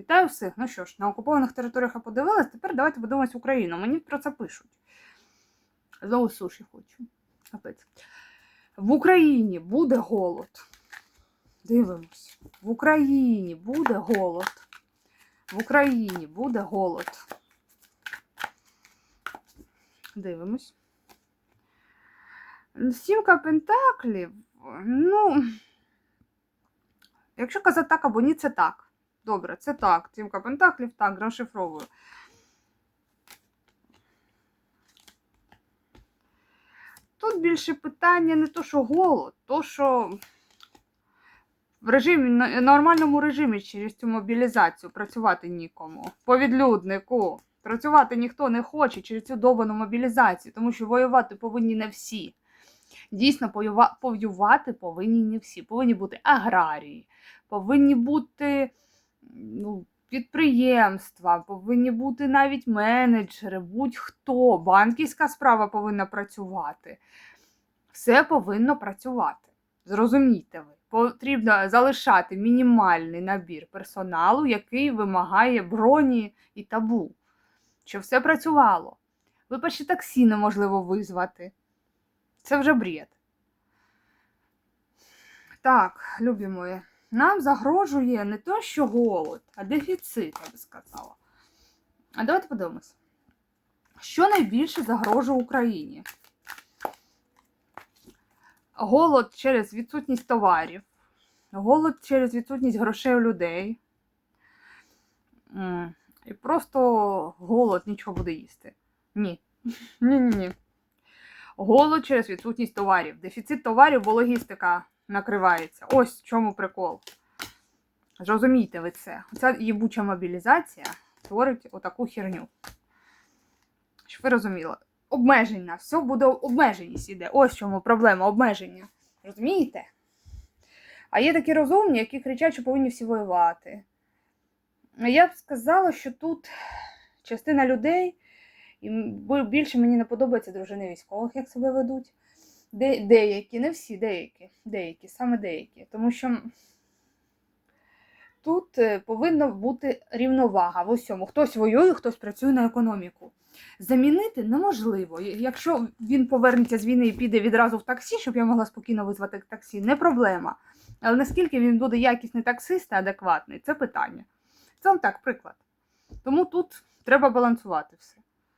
Вітаю всіх. Ну що ж, на окупованих територіях я подивилась, тепер давайте подивимось Україну. Мені про це пишуть. Знову суші хочу. В Україні буде голод. Дивимось. В Україні буде голод. В Україні буде голод. Дивимось. Сімка Пентаклів. Ну. Якщо казати так або ні, це так. Добре, це так. Сімка Пентаклів, так, розшифровую. Тут більше питання не то, що голод, то, що в режимі, нормальному режимі через цю мобілізацію працювати нікому. По відлюднику. Працювати ніхто не хоче через цю довбану мобілізацію, тому що воювати повинні не всі. Дійсно, воюва- воювати повинні не всі. Повинні бути аграрії, повинні бути ну, підприємства, повинні бути навіть менеджери, будь-хто. Банківська справа повинна працювати. Все повинно працювати. Зрозумійте ви. Потрібно залишати мінімальний набір персоналу, який вимагає броні і табу. Щоб все працювало. Вибачте, таксі неможливо визвати. Це вже бред. Так, любі мої, нам загрожує не то, що голод, а дефіцит, я би сказала. А давайте подивимось. Що найбільше загрожує Україні? Голод через відсутність товарів, голод через відсутність грошей у людей. І просто голод нічого буде їсти. Ні. Ні-ні-ні. Голод через відсутність товарів. Дефіцит товарів, бо логістика накривається. Ось в чому прикол. Зрозумійте ви це. Ця їбуча мобілізація творить отаку херню. Щоб ви розуміли. Обмеження. Все буде обмеженість іде. Ось в чому проблема, обмеження. Розумієте? А є такі розумні, які кричать, що повинні всі воювати. Я б сказала, що тут частина людей, і більше мені не подобається дружини військових, як себе ведуть. Де, деякі, не всі, деякі, деякі, саме деякі. Тому що тут е, повинна бути рівновага в усьому. Хтось воює, хтось працює на економіку. Замінити неможливо. Якщо він повернеться з війни і піде відразу в таксі, щоб я могла спокійно визвати таксі, не проблема. Але наскільки він буде якісний таксист і адекватний, це питання. Це вам так, приклад. Тому тут треба балансувати все.